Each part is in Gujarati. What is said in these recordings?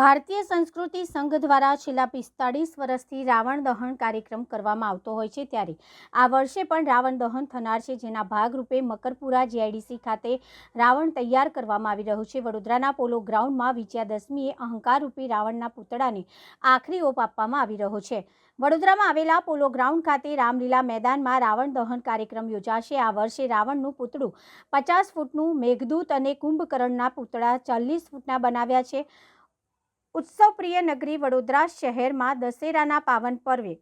ભારતીય સંસ્કૃતિ સંઘ દ્વારા છેલ્લા પિસ્તાળીસ વર્ષથી રાવણ દહન કાર્યક્રમ કરવામાં આવતો હોય છે ત્યારે આ વર્ષે પણ રાવણ દહન થનાર છે, જેના ભાગરૂપે મકરપુરા જીઆઈડીસી ખાતે રાવણ તૈયાર કરવામાં આવી રહ્યું છે. વડોદરાના પોલો ગ્રાઉન્ડમાં વિજયાદશમીએ અહંકારરૂપી રાવણના પૂતળાને આખરી ઓપ આપવામાં આવી રહ્યો છે. વડોદરામાં આવેલા પોલો ગ્રાઉન્ડ ખાતે રામલીલા મેદાનમાં રાવણ દહન કાર્યક્રમ યોજાશે. આ વર્ષે રાવણનું પૂતળું પચાસ ફૂટનું મેઘદૂત અને કુંભકર્ણના પૂતળા ચાલીસ ફૂટના બનાવ્યા છે. ઉત્સવપ્રિય નગરી વડોદરા શહેરમાં દશેરાના પાવન પર્વે.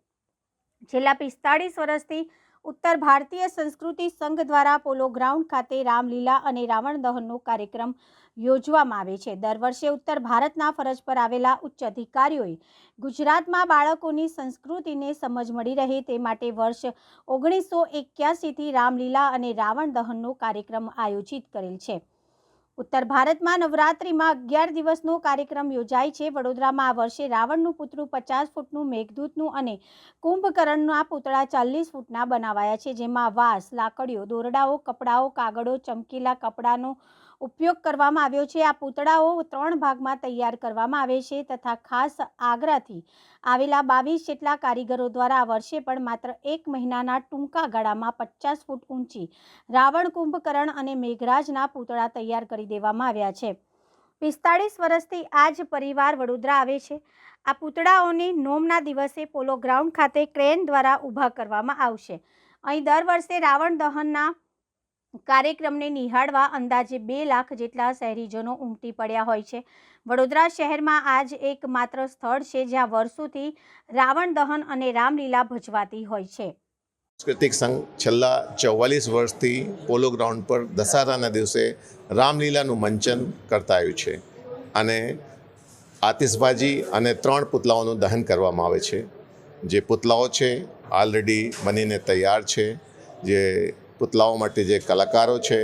છેલ્લા પિસ્તાળીસ વર્ષથી ઉત્તર ભારતીય સંસ્કૃતિ સંઘ દ્વારા પોલો ગ્રાઉન્ડ ખાતે રામલીલા અને રાવણ દહનનો કાર્યક્રમ યોજવામાં આવે છે. દર વર્ષે ઉત્તર ભારતના ફરજ પર આવેલા ઉચ્ચ અધિકારીઓએ ગુજરાતમાં બાળકોની સંસ્કૃતિને સમજ મળી રહે તે માટે વર્ષ ઓગણીસો એક્યાસીથી રામલીલા અને રાવણ દહનનો કાર્યક્રમ આયોજિત કરેલ છે. ઉત્તર ભારતમાં નવરાત્રિમાં અગિયાર દિવસનો કાર્યક્રમ યોજાય છે. વડોદરામાં આ વર્ષે રાવણનું પુતળું પચાસ ફૂટનું મેઘદૂતનું અને કુંભકર્ણના પૂતળા ચાલીસ ફૂટના બનાવાયા છે, જેમાં વાંસ, લાકડીઓ, દોરડાઓ, કપડાઓ, કાગળો, ચમકીલા કપડાનો ઉપયોગ કરવામાં આવ્યો છે. આ પૂતળાઓ ત્રણ ભાગમાં તૈયાર કરવામાં આવે છે તથા ખાસ આગ્રાથી આવેલા બાવીસ જેટલા કારીગરો દ્વારા આ વર્ષે પણ માત્ર એક મહિનાના ટૂંકા ગાળામાં પચાસ ફૂટ ઊંચી રાવણ કુંભકર્ણ અને મેઘરાજના પૂતળા તૈયાર કરી દેવામાં આવ્યા છે. પિસ્તાળીસ વર્ષથી આ જ પરિવાર વડોદરા આવે છે. આ પૂતળાઓને નોમના દિવસે પોલો ગ્રાઉન્ડ ખાતે ક્રેન દ્વારા ઊભા કરવામાં આવશે. અહીં દર વર્ષે રાવણ દહનના કાર્યક્રમને નિહાળવા અંદાજે બે લાખ જેટલા શહેરીજનો ઉમટી પડ્યા હોય છે. વડોદરા શહેરમાં આજ એક એકમાત્ર સ્થળ છે જ્યાં વર્ષોથી રાવણ દહન અને રામલીલા ભજવાતી હોય છે. સાંસ્કૃતિક સંઘ છેલ્લા ચૌવાલીસ વર્ષથી પોલો ગ્રાઉન્ડ પર દશહરાના દિવસે રામલીલાનું મંચન કરતા આવ્યું છે અને આતિશબાજી અને ત્રણ પુતલાઓનું દહન કરવામાં આવે છે. જે પુતલાઓ છે ઓલરેડી બનીને તૈયાર છે, જે પુતલાઓ માટે જે કલાકારો છે,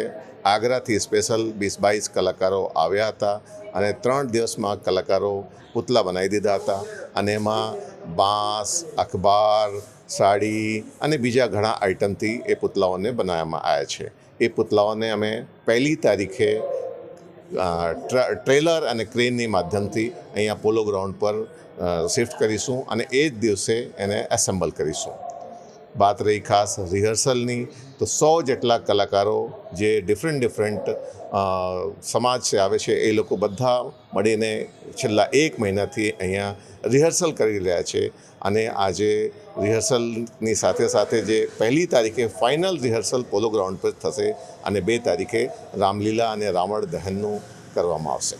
આગ્રાથી સ્પેશિયલ વીસ બાવીસ કલાકારો આવ્યા હતા અને ત્રણ દિવસમાં કલાકારો પુતલા બનાવી દીધા હતા અને એમાં બાંસ, અખબાર, સાડી અને બીજા ઘણા આઇટમથી એ પુતલાઓને બનાવવામાં આવ્યા છે. એ પુતલાઓને અમે પહેલી તારીખે ટ્રેલર અને ક્રેનની માધ્યમથી અહીંયા પોલો ગ્રાઉન્ડ પર શિફ્ટ કરીશું અને એ જ દિવસે એને એસેમ્બલ કરીશું. વાત રહી ખાસ રિહર્સલની, તો સો જેટલા કલાકારો જે ડિફરન્ટ ડિફરન્ટ સમાજ છે, આવે છે, એ લોકો બધા મળીને છેલ્લા એક મહિનાથી અહીંયા રિહર્સલ કરી રહ્યા છે. અને આજે રિહર્સલની સાથે સાથે જે પહેલી તારીખે ફાઇનલ રિહર્સલ પોલો ગ્રાઉન્ડ પર થશે, અને બે તારીખે રામલીલા અને રાવણ દહનનું કરવામાં આવશે.